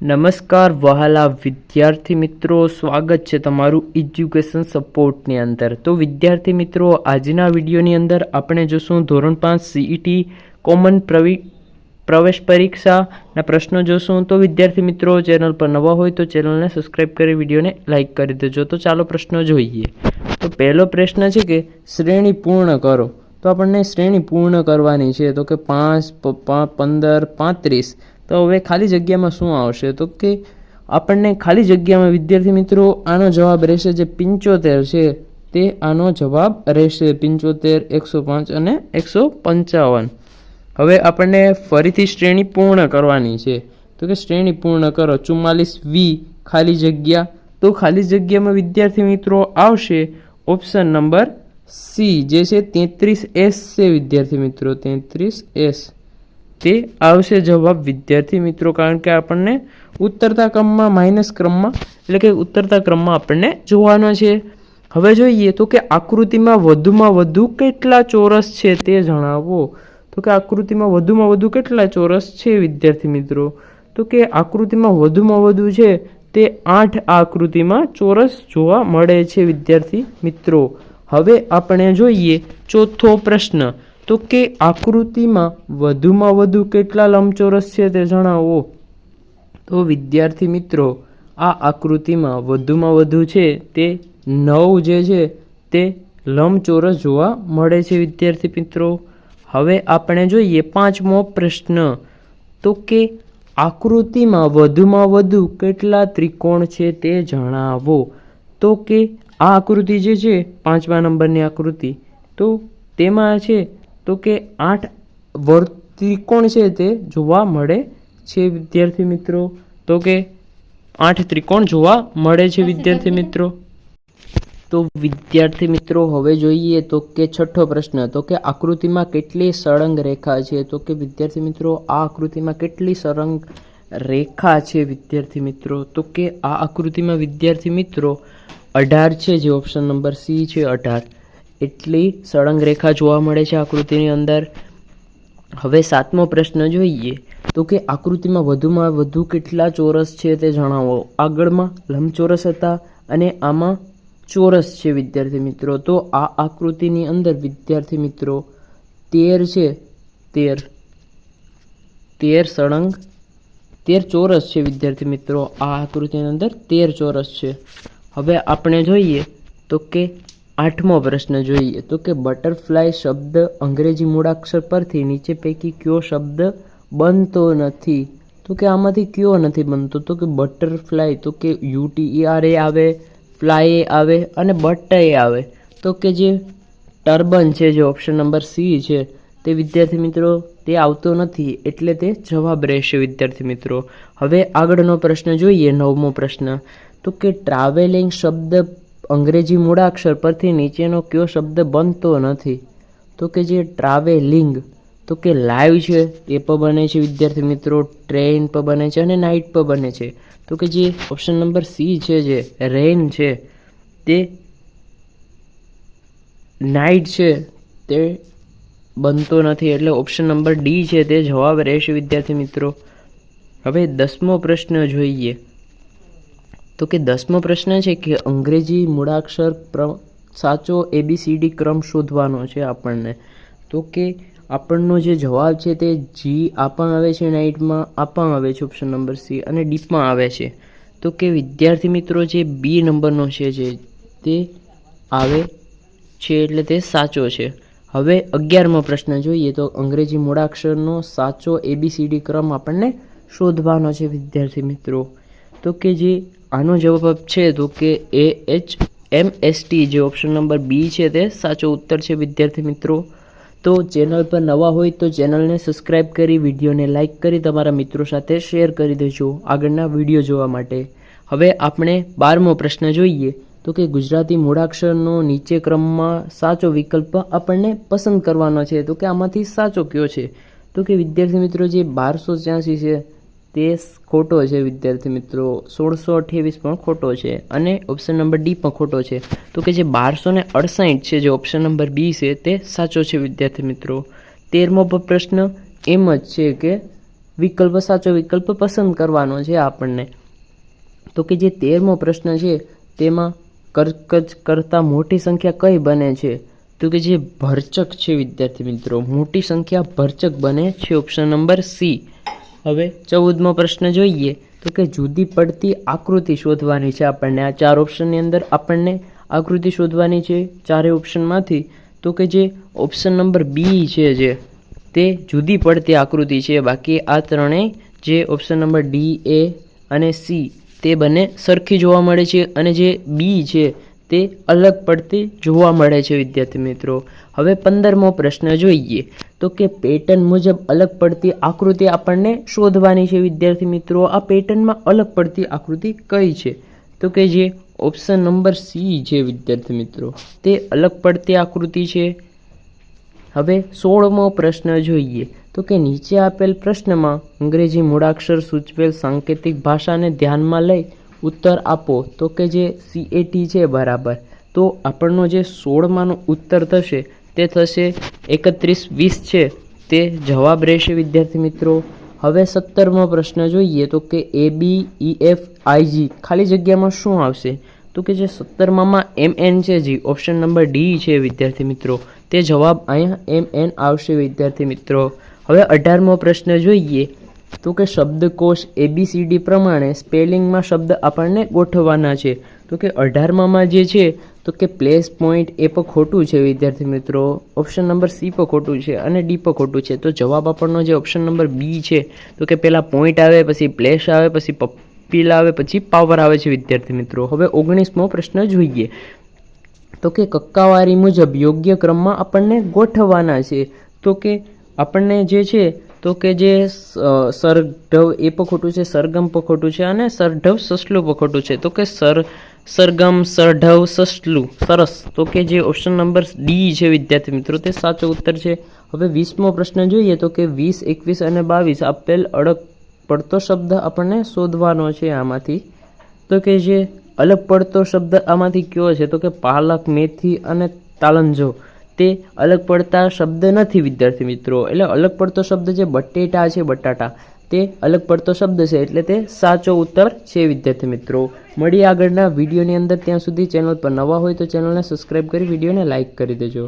નમસ્કાર વહાલા વિદ્યાર્થી મિત્રો, સ્વાગત છે તમારું એજ્યુકેશન સપોર્ટની અંદર. તો વિદ્યાર્થી મિત્રો, આજના વિડીયોની અંદર આપણે જોશું ધોરણ પાંચ સીઈટી કોમન પ્રવિ, પ્રવેશ પરીક્ષાના પ્રશ્નો જોશું. તો વિદ્યાર્થી મિત્રો, ચેનલ પર નવા હોય તો ચેનલને સબસ્ક્રાઇબ કરી, વિડીયોને લાઇક કરી દેજો. તો ચાલો પ્રશ્નો જોઈએ. તો પહેલો પ્રશ્ન છે કે, શ્રેણી પૂર્ણ કરો. તો આપણને શ્રેણી પૂર્ણ કરવાની છે. તો કે પાંચ પંદર, પાંત્રીસ. તો હવે ખાલી જગ્યામાં શું આવશે? તો કે આપણને ખાલી જગ્યામાં વિદ્યાર્થી મિત્રો આનો જવાબ રહેશે જે પંચોતેર છે, તે આનો જવાબ રહેશે પંચોતેર, એકસો પાંચ અને એકસો પંચાવન. હવે આપણને ફરીથી શ્રેણી પૂર્ણ કરવાની છે. તો કે શ્રેણી પૂર્ણ કરો, ચુમ્માલીસ વી ખાલી જગ્યા. તો ખાલી જગ્યામાં વિદ્યાર્થી મિત્રો આવશે ઓપ્શન નંબર સી, જે છે તેત્રીસ એસ છે વિદ્યાર્થી મિત્રો, તેત્રીસ એસ. તે આવશે જવાબ વિદ્યાર્થી મિત્રો, કારણ કે આપણને ઉત્તરતા ક્રમમાં માઇનસ ક્રમમાં, એટલે કે ઉત્તરતા ક્રમમાં આપણને જોવાનો છે. હવે જોઈએ તો કે આકૃતિમાં વધુમાં વધુ કેટલા ચોરસ છે તે જણાવો. તો કે આકૃતિમાં વધુમાં વધુ કેટલા ચોરસ છે વિદ્યાર્થી મિત્રો? તો કે આકૃતિમાં વધુમાં વધુ છે તે આઠ આકૃતિમાં ચોરસ જોવા મળે છે વિદ્યાર્થી મિત્રો. હવે આપણે જોઈએ ચોથો પ્રશ્ન. તો કે આકૃતિમાં વધુમાં વધુ કેટલા લંબચોરસ છે તે જણાવો. તો વિદ્યાર્થી મિત્રો, આ આકૃતિમાં વધુમાં વધુ છે તે નવ જે છે તે લંબચોરસ જોવા મળે છે વિદ્યાર્થી મિત્રો. હવે આપણે જોઈએ પાંચમો પ્રશ્ન. તો કે આકૃતિમાં વધુમાં વધુ કેટલા ત્રિકોણ છે તે જણાવો. તો કે આ આકૃતિ જે છે પાંચમા નંબરની આકૃતિ. તો તેમાં છે તો કે આઠ વર્ ત્રિકોણ છે તે જોવા મળે છે વિદ્યાર્થી મિત્રો? તો કે આઠ ત્રિકોણ જોવા મળે છે વિદ્યાર્થી મિત્રો? તો વિદ્યાર્થી મિત્રો હવે જોઈએ તો કે છઠ્ઠો પ્રશ્ન તો કે આકૃતિમાં કેટલી સળંગ રેખા છે? તો કે વિદ્યાર્થી મિત્રો આ આકૃતિમાં કેટલી સળંગ રેખા છે વિદ્યાર્થી મિત્રો? તો કે આ આકૃતિમાં વિદ્યાર્થી મિત્રો અઢાર છે જે ઓપ્શન નંબર સી છે અઢાર. એટલી સળંગ રેખા જોવા મળે છે આકૃતિની અંદર. હવે સાતમો પ્રશ્ન જોઈએ તો કે આકૃતિમાં વધુમાં વધુ કેટલા ચોરસ છે તે જણાવો. આગળમાં લંબચોરસ હતા અને આમાં ચોરસ છે, વિદ્યાર્થી મિત્રો. તો આ આકૃતિની અંદર, વિદ્યાર્થી મિત્રો, તેર છે. તેર. તેર સળંગ, તેર ચોરસ છે, વિદ્યાર્થી મિત્રો. આ આકૃતિની અંદર તેર ચોરસ છે. હવે આપણે જોઈએ તો કે આઠમો પ્રશ્ન જોઈએ તો કે બટરફ્લાય શબ્દ અંગ્રેજી મૂળાક્ષર પરથી નીચે પૈકી કયો શબ્દ બનતો નથી? તો કે આમાંથી કયો નથી બનતો? તો કે બટરફ્લાય, તો કે યુટીઈઆર એ આવે, ફ્લાય એ આવે અને બટ એ આવે. તો કે જે ટર્બન છે, જે ઓપ્શન નંબર સી છે, તે વિદ્યાર્થી મિત્રો, તે આવતો નથી એટલે તે જવાબ રહેશે વિદ્યાર્થી મિત્રો. હવે આગળનો પ્રશ્ન જોઈએ, નવમો પ્રશ્ન. તો કે ટ્રાવેલિંગ શબ્દ અંગ્રેજી મૂળાક્ષર પરથી નીચેનો કયો શબ્દ બનતો નથી? તો કે જે ટ્રાવેલિંગ તો કે લાઈવ છે, એ પણ બને છે, વિદ્યાર્થી મિત્રો. ટ્રેન પર બને છે અને નાઇટ પર બને છે. તો કે જે ઓપ્શન નંબર સી છે, જે રેન છે, તે નાઇટ છે, તે બનતો નથી. એટલે ઓપ્શન નંબર ડી છે, તે જવાબ રહેશે, વિદ્યાર્થી મિત્રો. હવે દસમો પ્રશ્ન જોઈએ. તો કે દસમો પ્રશ્ન છે કે અંગ્રેજી મૂળાક્ષર પ્ર સાચો એબીસીડી ક્રમ શોધવાનો છે આપણને. તો કે આપણનો જે જવાબ છે તે જી આપવામાં આવે છે નાઇટમાં આપવામાં આવે છે ઓપ્શન નંબર સી અને ડીપમાં આવે છે. તો કે વિદ્યાર્થી મિત્રો જે બી નંબરનો છે જે, તે આવે છે એટલે તે સાચો છે. હવે અગિયારમો પ્રશ્ન જોઈએ તો અંગ્રેજી મૂળાક્ષરનો સાચો એબીસીડી ક્રમ આપણને શોધવાનો છે વિદ્યાર્થી મિત્રો. તો કે જે આનો જવાબ છે તો કે એ એચ એમ એસ ટી જે ઓપ્શન નંબર બી છે તે સાચો ઉત્તર છે, વિદ્યાર્થી મિત્રો. તો ચેનલ પર નવા હોય તો ચેનલને સબસ્ક્રાઇબ કરી વિડીયોને લાઇક કરી, તમારા મિત્રો સાથે શેર કરી દેજો આગળના વીડિયો જોવા માટે. હવે આપણે બારમો પ્રશ્ન જોઈએ. તો કે ગુજરાતી મૂળાક્ષરનો નીચે ક્રમમાં સાચો વિકલ્પ આપણને પસંદ કરવાનો છે. તો કે આમાંથી સાચો કયો છે? તો કે વિદ્યાર્થી મિત્રો જે બારસો છે તે ખોટો છે, વિદ્યાર્થી મિત્રો. સોળસો અઠ્યાવીસ પણ ખોટો છે અને ઓપ્શન નંબર ડી પણ ખોટો છે. તો કે જે બારસો ને અડસાઠ છે, જે ઓપ્શન નંબર બી છે, તે સાચો છે, વિદ્યાર્થી મિત્રો. તેરમો પ્રશ્ન એમ જ છે કે વિકલ્પ સાચો, વિકલ્પ પસંદ કરવાનો છે આપણને. તો કે જે તેરમો પ્રશ્ન છે, તેમાં કર્કજ કરતાં મોટી સંખ્યા કઈ બને છે? તો કે જે ભરચક છે, વિદ્યાર્થી મિત્રો. મોટી સંખ્યા ભરચક બને છે ઓપ્શન નંબર સી હવે ચૌદમો પ્રશ્ન જોઈએ તો કે જુદી પડતી આકૃતિ શોધવાની છે આપણને. આ ચાર ઓપ્શનની અંદર આપણને આકૃતિ શોધવાની છે ચારે ઓપ્શનમાંથી. તો કે જે ઓપ્શન નંબર બી છે જે, તે જુદી પડતી આકૃતિ છે. બાકી આ ત્રણેય જે ઓપ્શન નંબર ડી, એ અને સી, તે બંને સરખી જોવા મળે છે. અને જે બી છે તે અલગ પડતી જોવા મળે છે, વિદ્યાર્થી મિત્રો. હવે પંદરમો પ્રશ્ન જોઈએ. તો કે પેટર્ન મુજબ અલગ પડતી આકૃતિ આપણને શોધવાની છે, વિદ્યાર્થી મિત્રો. આ પેટર્નમાં અલગ પડતી આકૃતિ કઈ છે? તો કે જે ઓપ્શન નંબર સી છે, વિદ્યાર્થી મિત્રો. તે અલગ પડતી આકૃતિ છે. હવે સોળમો પ્રશ્ન જોઈએ. તો કે નીચે આપેલ પ્રશ્નમાં અંગ્રેજી મૂળાક્ષર સૂચવેલ સાંકેતિક ભાષાને ધ્યાનમાં લઈ ઉત્તર આપો, તો કે જે સીએટી છે બરાબર. તો આપણનો જે સોળમાંનો ઉત્તર થશે, તે થશે એકત્રીસ વીસ છે. તે જવાબ રહેશે, વિદ્યાર્થી મિત્રો. હવે સત્તરમો પ્રશ્ન જોઈએ, તો કે એ બી ઈ એફ આઈજી ખાલી જગ્યામાં શું આવશે? તો કે જે સત્તરમામાં એમ એન છે, જી ઓપ્શન નંબર ડી છે, વિદ્યાર્થી મિત્રો. તે જવાબ અહીંયા એમ એન આવશે, વિદ્યાર્થી મિત્રો. હવે અઢારમો પ્રશ્ન જોઈએ તો કે શબ્દકોશ એબીસીડી પ્રમાણે સ્પેલિંગમાં શબ્દ આપણને ગોઠવવાના છે. તો કે અઢારમામાં જે છે, તો કે પ્લેસ પોઈન્ટ એ પણ ખોટું છે, વિદ્યાર્થી મિત્રો. ઓપ્શન નંબર સી પણ ખોટું છે અને ડી પણ ખોટું છે. તો જવાબ આપણનો જે ઓપ્શન નંબર બી છે, તો કે પહેલાં પોઈન્ટ આવે, પછી પ્લેસ આવે, પછી પપ્પીલ આવે, પછી પાવર આવે છે, વિદ્યાર્થી મિત્રો. હવે ઓગણીસમો પ્રશ્ન જોઈએ. તો કે કક્કાવારી મુજબ યોગ્ય ક્રમમાં આપણને ગોઠવવાના છે. તો કે આપણને જે છે તો કે જે સરઢવ એ પણ ખોટું છે, સરગમ પણ ખોટું છે અને સરઢવ સસલું પણ ખોટું છે. તો કે સર, સરગમ, સરઢવ સસલું, સરસ. તો કે જે ઓપ્શન નંબર ડી છે, વિદ્યાર્થી મિત્રો, તે સાચો ઉત્તર છે. હવે વીસમો પ્રશ્ન જોઈએ તો કે વીસ, એકવીસ અને બાવીસ આપેલ અડગ પડતો શબ્દ આપણને શોધવાનો છે આમાંથી. તો કે જે અલગ પડતો શબ્દ આમાંથી કયો છે? તો કે પાલક, મેથી અને તાલંજો. તે અલગ પડતા શબ્દ નથી, વિદ્યાર્થી મિત્રો. એટલે અલગ પડતો શબ્દ જે બટેટા છે, બટાટા, તે અલગ પડતો શબ્દ છે. એટલે તે સાચો ઉત્તર છે, વિદ્યાર્થી મિત્રો. મળીએ આગળના વિડીયોની અંદર. ત્યાં સુધી ચેનલ પર નવા હોય તો ચેનલને સબસ્ક્રાઈબ કરી વિડીયોને લાઇક કરી દેજો.